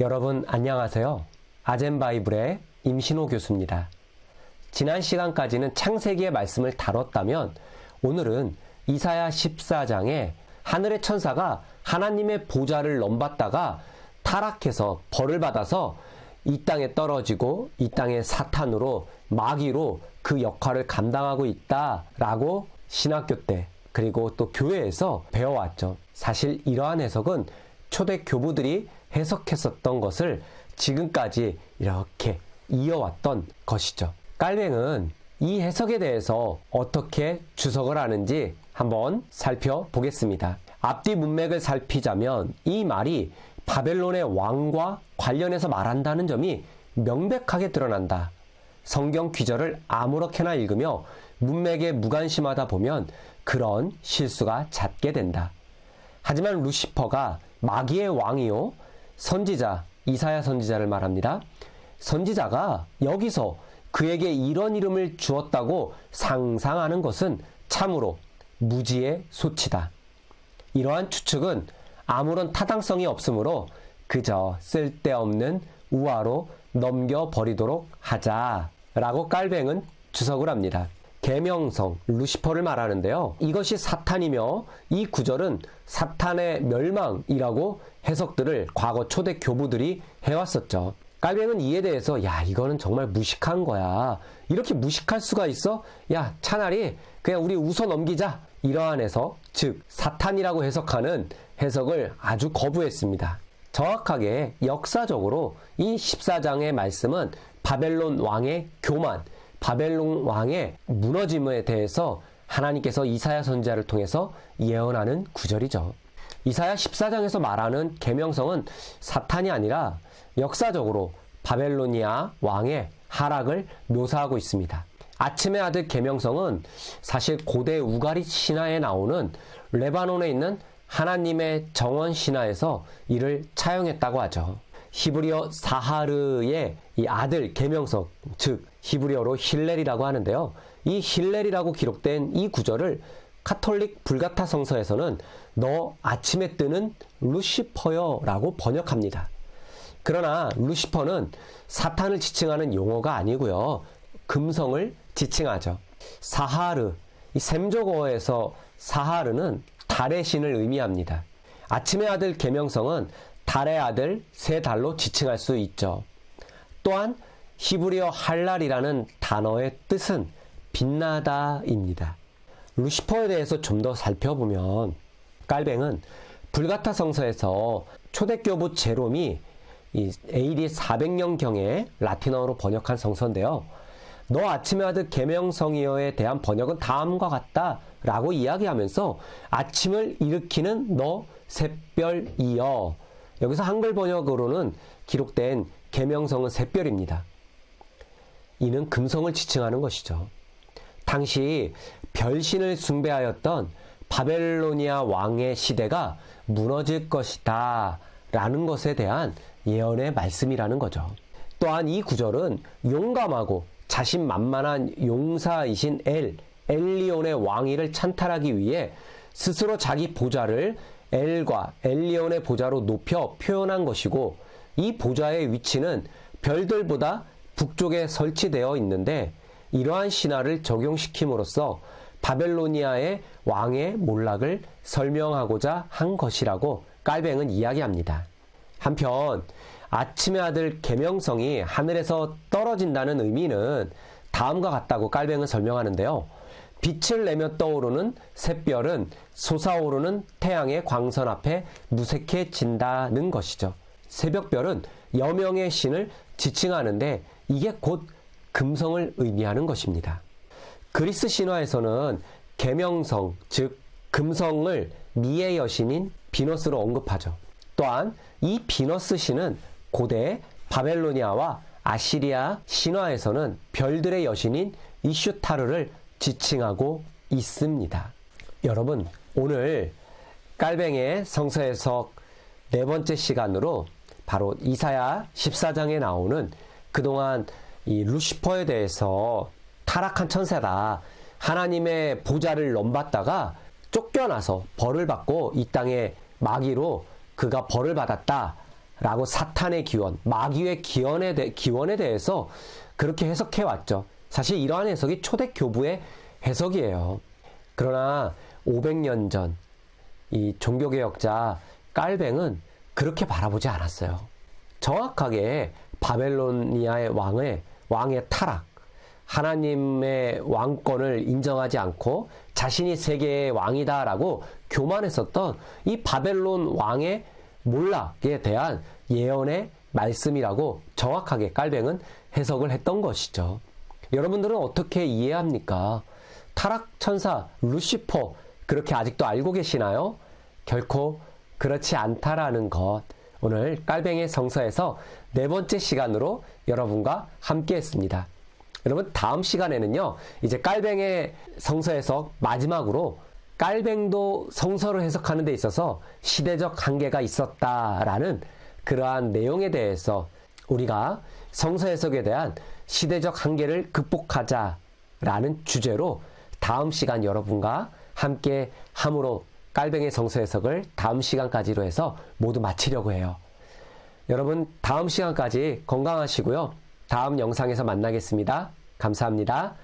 여러분 안녕하세요. 아젠바이블의 임신호 교수입니다. 지난 시간까지는 창세기의 말씀을 다뤘다면 오늘은 이사야 14장에 하늘의 천사가 하나님의 보좌를 넘봤다가 타락해서 벌을 받아서 이 땅에 떨어지고 이 땅의 사탄으로 마귀로 그 역할을 감당하고 있다라고 신학교 때 그리고 또 교회에서 배워왔죠. 사실 이러한 해석은 초대 교부들이 해석했었던 것을 지금까지 이렇게 이어왔던 것이죠. 깔뱅은 이 해석에 대해서 어떻게 주석을 하는지 한번 살펴보겠습니다. 앞뒤 문맥을 살피자면 이 말이 바벨론의 왕과 관련해서 말한다는 점이 명백하게 드러난다. 성경 귀절을 아무렇게나 읽으며 문맥에 무관심하다 보면 그런 실수가 잦게 된다. 하지만 루시퍼가 마귀의 왕이요 선지자 이사야 선지자를 말합니다. 선지자가 여기서 그에게 이런 이름을 주었다고 상상하는 것은 참으로 무지의 소치다. 이러한 추측은 아무런 타당성이 없으므로 그저 쓸데없는 우화로 넘겨버리도록 하자라고 깔뱅은 주석을 합니다. 계명성, 루시퍼를 말하는데요. 이것이 사탄이며 이 구절은 사탄의 멸망이라고 해석들을 과거 초대 교부들이 해왔었죠. 깔뱅은 이에 대해서 야 이거는 정말 무식한 거야. 이렇게 무식할 수가 있어? 야 차라리 그냥 우리 웃어 넘기자. 이러한 해석, 즉 사탄이라고 해석하는 해석을 아주 거부했습니다. 정확하게 역사적으로 이 14장의 말씀은 바벨론 왕의 교만, 바벨론 왕의 무너짐에 대해서 하나님께서 이사야 선지자를 통해서 예언하는 구절이죠. 이사야 14장에서 말하는 계명성은 사탄이 아니라 역사적으로 바벨로니아 왕의 하락을 묘사하고 있습니다. 아침의 아들 계명성은 사실 고대 우가리 신화에 나오는 레바논에 있는 하나님의 정원 신화에서 이를 차용했다고 하죠. 히브리어 사하르의 이 아들 계명성, 즉 히브리어로 힐렐이라고 하는데요. 이 힐렐이라고 기록된 이 구절을 카톨릭 불가타 성서에서는 너 아침에 뜨는 루시퍼여라고 번역합니다. 그러나 루시퍼는 사탄을 지칭하는 용어가 아니고요. 금성을 지칭하죠. 사하르, 이 셈조어에서 사하르는 달의 신을 의미합니다. 아침의 아들 계명성은 달의 아들 세 달로 지칭할 수 있죠. 또한 히브리어 할랄이라는 단어의 뜻은 빛나다입니다. 루시퍼에 대해서 좀 더 살펴보면 깔뱅은 불가타 성서에서 초대교부 제롬이 AD 400년경에 라틴어로 번역한 성서인데요. 너 아침의 아들 계명성이여에 대한 번역은 다음과 같다 라고 이야기하면서 아침을 일으키는 너 샛별이여 여기서 한글 번역으로는 기록된 계명성은 샛별입니다. 이는 금성을 지칭하는 것이죠. 당시 별신을 숭배하였던 바벨로니아 왕의 시대가 무너질 것이다 라는 것에 대한 예언의 말씀이라는 거죠. 또한 이 구절은 용감하고 자신만만한 용사이신 엘, 엘리온의 왕위를 찬탈하기 위해 스스로 자기 보좌를 엘과 엘리온의 보좌로 높여 표현한 것이고 이 보좌의 위치는 별들보다 북쪽에 설치되어 있는데 이러한 신화를 적용시킴으로써 바벨로니아의 왕의 몰락을 설명하고자 한 것이라고 깔뱅은 이야기합니다. 한편 아침의 아들 계명성이 하늘에서 떨어진다는 의미는 다음과 같다고 깔뱅은 설명하는데요. 빛을 내며 떠오르는 샛별은 솟아오르는 태양의 광선 앞에 무색해진다는 것이죠. 새벽별은 여명의 신을 지칭하는데 이게 곧 금성을 의미하는 것입니다. 그리스 신화에서는 계명성, 즉 금성을 미의 여신인 비너스로 언급하죠. 또한 이 비너스 신은 고대 바벨로니아와 아시리아 신화에서는 별들의 여신인 이슈타르를 지칭하고 있습니다. 여러분, 오늘 깔뱅의 성서 해석 네 번째 시간으로 바로 이사야 14장에 나오는 그동안 이 루시퍼에 대해서 타락한 천사다. 하나님의 보좌를 넘봤다가 쫓겨나서 벌을 받고 이 땅에 마귀로 그가 벌을 받았다. 라고 사탄의 기원, 마귀의 기원에, 대, 기원에 대해서 그렇게 해석해 왔죠. 사실 이러한 해석이 초대 교부의 해석이에요. 그러나 500년 전 이 종교개혁자 깔뱅은 그렇게 바라보지 않았어요. 정확하게 바벨로니아의 왕의 왕의 타락, 하나님의 왕권을 인정하지 않고 자신이 세계의 왕이다라고 교만했었던 이 바벨론 왕의 몰락에 대한 예언의 말씀이라고 정확하게 깔뱅은 해석을 했던 것이죠. 여러분들은 어떻게 이해합니까? 타락 천사 루시퍼 그렇게 아직도 알고 계시나요? 결코 그렇지 않다라는 것. 오늘 깔뱅의 성서에서 네 번째 시간으로 여러분과 함께 했습니다. 여러분 다음 시간에는요. 이제 깔뱅의 성서에서 마지막으로 깔뱅도 성서를 해석하는 데 있어서 시대적 한계가 있었다라는 그러한 내용에 대해서 우리가 성서 해석에 대한 시대적 한계를 극복하자라는 주제로 다음 시간 여러분과 함께 함으로 깔뱅의 성서 해석을 다음 시간까지로 해서 모두 마치려고 해요. 여러분 다음 시간까지 건강하시고요. 다음 영상에서 만나겠습니다. 감사합니다.